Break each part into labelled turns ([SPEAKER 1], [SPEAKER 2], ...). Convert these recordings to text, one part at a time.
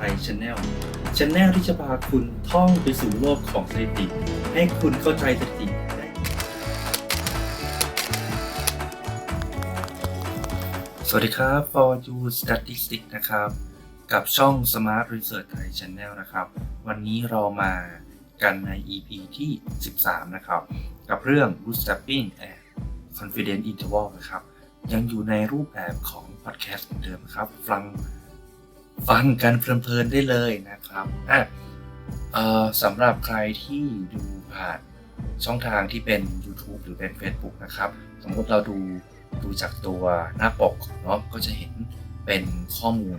[SPEAKER 1] ทย Channel Channel ที่จะพาคุณท่องไปสู่โลกของสถิติ ให้คุณเข้าใจสถิติได้สวัสดีครับ For You Statistics นะครับ กับช่อง Smart Research Thai Channel นะครับ วันนี้เรามากันใน EP ที่ 13 นะครับ กับเรื่อง Bootstrapping and Confidence Interval นะครับ ยังอยู่ในรูปแบบของ podcast เหมือนเดิมครับ ฟัง ฟังกันเพลินๆได้เลยนะครับอะสำหรับใครที่ดูผ่านช่องทางที่เป็น YouTube หรือเป็น Facebook นะครับ สมมุติเราดูดูจากตัวหน้าปกเนาะก็จะเห็นเป็นข้อมูล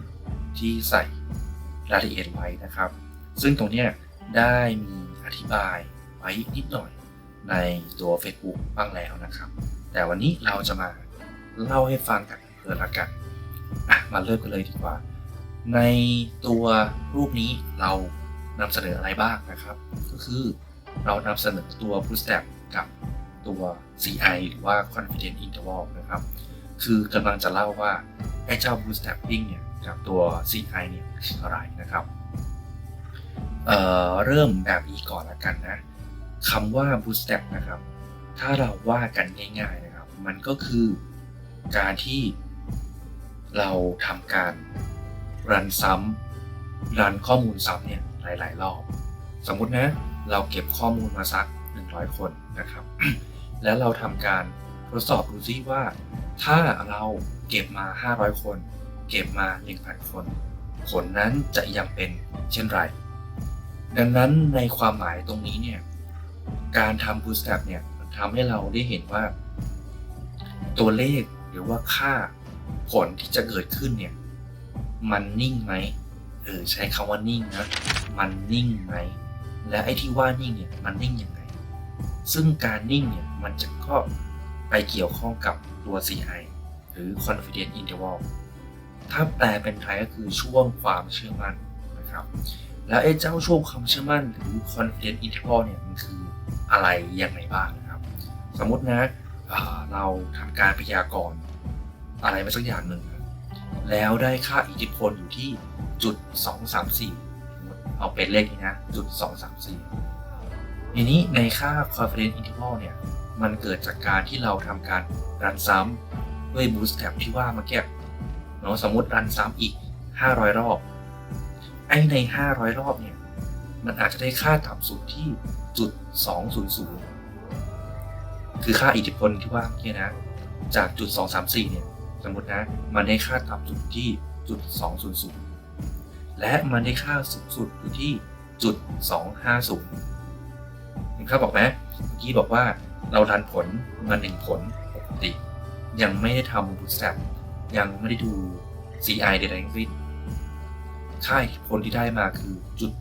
[SPEAKER 1] ที่ใส่รายละเอียดไว้นะครับ ซึ่งตรงเนี้ยได้มีอธิบายไว้นิดหน่อยในตัว Facebook บ้างแล้วนะครับ แต่วันนี้เราจะมาเล่าให้ฟังกันเพื่อละกันอะมาเริ่มกันเลยดีกว่า ในตัวรูปนี้เรานำเสนออะไรบ้างนะครับ ก็คือเรานำเสนอตัว Bootstrap กับตัว CI หรือว่า Confidence Interval นะครับ คือกำลังจะเล่าว่า ไอ้เจ้า Bootstrapping เนี่ยกับตัว CI เนี่ยคืออะไรนะครับเเริ่มแบบนี้ก่อนละกันนะคำว่า Bootstrap นะครับ ถ้าเราว่ากันง่าย ๆนะครับ มันก็คือการที่เราทำการ รันซ้ำรันข้อมูลซ้ำเนี่ยหลาย ๆ รอบ สมมุตินะเราเก็บข้อมูลมาสัก 100 คนนะครับ แล้วเราทำการทดสอบดูซิว่า ถ้าเราเก็บมา 500 คน เก็บมา 1,000 คน ผลนั้นจะยังเป็นเช่นไร ดังนั้นในความหมายตรงนี้เนี่ยการทำ bootstrap เนี่ยทำให้เราได้เห็นว่า ตัวเลขหรือว่าค่าผลที่จะเกิดขึ้นเนี่ย มันนิ่งไหมเออใช้คำว่านิ่งนะ มันนิ่งไหม และไอ้ที่ว่านิ่งเนี่ยมันนิ่งยังไง ซึ่งการนิ่งเนี่ยมันจะก็ไปเกี่ยวข้องกับตัว CI หรือ confidence interval ถ้าแปลเป็นไทยก็คือช่วงความเชื่อมั่นนะครับ แล้วไอ้เจ้าช่วงความเชื่อมั่นหรือ confidence interval เนี่ยมันคืออะไรยังไงบ้างนะครับ สมมตินะเเราทำการพยากรณ์อะไรมาสักอย่างหนึ่ง แล้วได้ค่าอิทธิพลอยู่ที่จุดสองสามสี่เอาเป็นเลขนี้นะจุดสองสามสี่ทีนี้ในค่า confidence interval เนี่ย มันเกิดจากการที่เราทำการรันซ้ำด้วย bootstrap ที่ว่าเมื่อกี้เนาะสมมติรันซ้ำอีก 500 รอบ ไอ้ใน 500 รอบเนี่ย มันอาจจะได้ค่าต่ำสุดที่จุด200 คือค่าอิทธิพลที่ว่าเมื่อกี้นะ จากจุด234เนี่ย สมมตินะ มันได้ค่าต่ำสุดที่จุด200 และมันได้ค่าสูงสุดอยู่ที่จุด250เห็นครับบอกไหมเมื่อกี้บอกว่าเรารันผลมาหนึ่งผลปกติ ยังไม่ได้ทำ bootstrap ยังไม่ได้ดู CI ใดๆทั้งสิ้นค่าอิทธิพลที่ได้มาคือจุด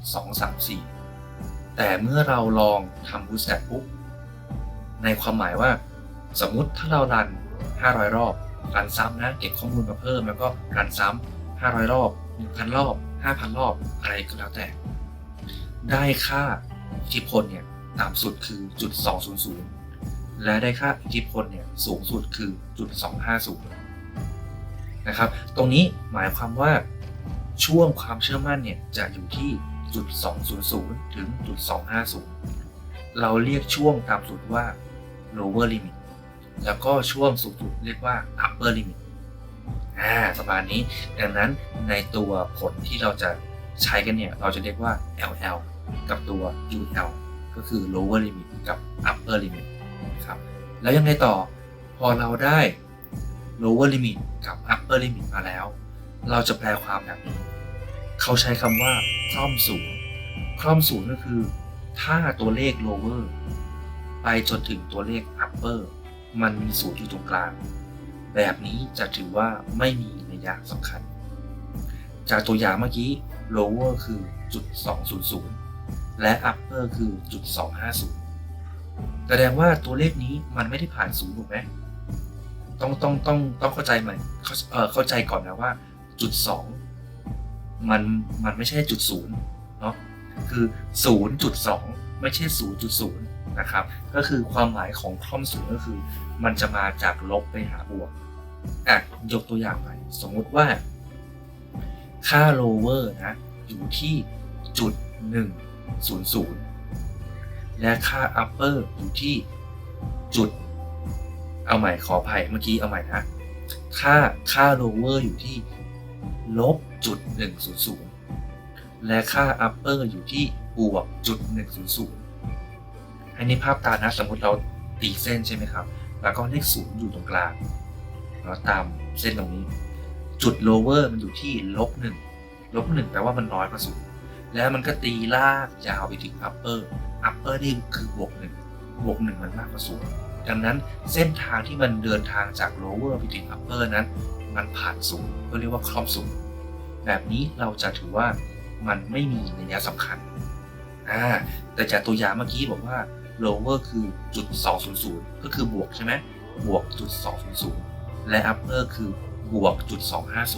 [SPEAKER 1] 234 แต่เมื่อเราลองทำ bootstrap ปุ๊บในความหมายว่า สมมุติถ้าเรารัน 500 รอบ รันซ้ำนะเก็บข้อมูลมาเพิ่มแล้วก็รันซ้ำ500 รอบ 1,000 รอบ 5,000 รอบอะไรก็แล้วแต่ ได้ค่าอิทธิพลเนี่ยต่ำสุดคือจุด200 และได้ค่าอิทธิพลเนี่ยสูงสุดคือจุด250นะครับตรงนี้หมายความว่าช่วงความเชื่อมั่นเนี่ยจะอยู่ที่จุด200 ถึงจุด250 เราเรียกช่วงต่ำสุดว่า lower limit แล้วก็ช่วงสูงสุดเรียกว่า upper limit อ่าประมาณนี้ ดังนั้นในตัวผลที่เราจะใช้กันเนี่ย เราจะเรียกว่า LL กับตัว UL ก็คือ lower limit กับ upper limit นะครับ แล้วยังไงต่อ พอเราได้ lower limit กับ upper limit มาแล้ว เราจะแปลความแบบนี้ เขาใช้คำว่าคล่อมศูนย์คล่อมศูนย์ก็คือ ถ้าตัวเลข lower ไปจนถึงตัวเลข upper มันมีศูนย์อยู่ตรงกลาง แบบนี้จะถือว่าไม่มีนัยยะสำคัญ จากตัวอย่างเมื่อกี้ lower คือจุด200 และ upper คือจุด250 แสดงว่าตัวเลขนี้มันไม่ได้ผ่านศูนย์ถูกไหมต้องต้องต้องต้องเข้าใจใหม่เข้าเออเข้าใจก่อนนะว่า จุดสองมันมันไม่ใช่จุดศูนย์เนาะคือศูนย์จุดสองไม่ใช่ศู นะครับ ก็คือความหมายของคล่อมศูนย์ก็คือ มันจะมาจากลบไปหาบวกอะยกตัวอย่างไป สมมุติว่า ค่า lower นะ อยู่ที่จุดหนึ่งศูนย์ศูนย์และค่า upper อร์อยู่ที่จุด เอาใหม่ขออภัยเมื่อกี้เอาใหม่นะค่าค่า lower อยู่ที่ลบจุดหนึ่งศูนย์ศูนย์และค่า upper อยู่ที่บวกจุดหนึ่งศูนย์ศูนย์ ให้ในภาพตานะสมมติเราตีเส้นใช่ไหมครับ แล้วก็เลขศูนย์อยู่ตรงกลางแล้วตามเส้นตรงนี้ จุด lower มันอยู่ที่ลบหนึ่งลบหนึ่งแปลว่ามันน้อยกว่าศูนย์แล้วมันก็ตีลากยาวไปถึง upper upper นี่คือบวกหนึ่งบวกหนึ่งมันมากกว่าศูนย์ดังนั้นเส้นทางที่มันเดินทางจาก lower ไปถึง upper นั้น มันผ่านศูนย์ก็เรียกว่าครอบศูนย์แบบนี้เราจะถือว่ามันไม่มีในัยสำคัญอ่าแต่จากตัวอย่างเมื่อกี้บอกว่า lower คือจุด200 ก็คือบวกใช่ไหมบวกจุด200 และ upper คือบวกจุด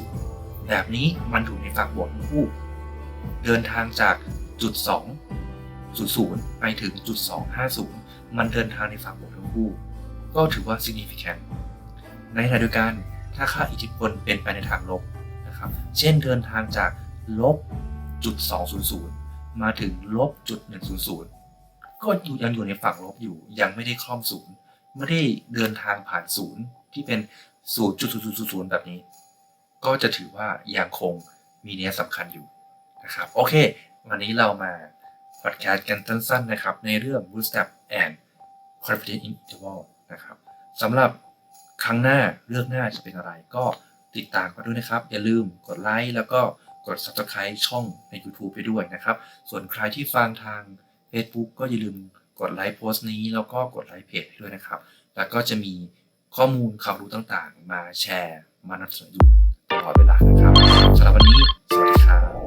[SPEAKER 1] 250 แบบนี้มันถูกในฝั่งบวกทั้งคู่ เดินทางจากจุด200 ไปถึงจุด250 มันเดินทางในฝั่งบวกทั้งคู่ ก็ถือว่า significant ในขณะเดียวกันถ้าค่าอิทธิพลเป็นไปในทางลบนะครับ เช่นเดินทางจากลบจุด200 มาถึงลบจุด100 ก็อยู่ยังอยู่ในฝั่งลบอยู่ ยังไม่ได้คล่อมศูนย์ไม่ได้เดินทางผ่านศูนย์ที่เป็น0.0000แบบนี้ ก็จะถือว่ายังคงมีเนี้ยสำคัญอยู่นะครับ โอเค วันนี้เรามาพอดแคสต์กันสั้นๆนะครับ ในเรื่อง Bootstrap and Confidence Interval นะครับสำหรับครั้งหน้าเรื่องหน้าจะเป็นอะไร ก็ติดตามกันด้วยนะครับ อย่าลืมกดไลค์แล้วก็กด Subscribe ช่องใน YouTube ไปด้วยนะครับ ส่วนใครที่ฟังทาง Facebook ก็อย่าลืมกดไลค์โพสต์นี้แล้วก็กดไลค์เพจด้วยนะครับ แล้วก็จะมีข้อมูลข่าวรู้ต่างๆ มาแชร์มานำเสนออยู่ตลอดเวลานะครับสำหรับวันนี้ สวัสดีครับ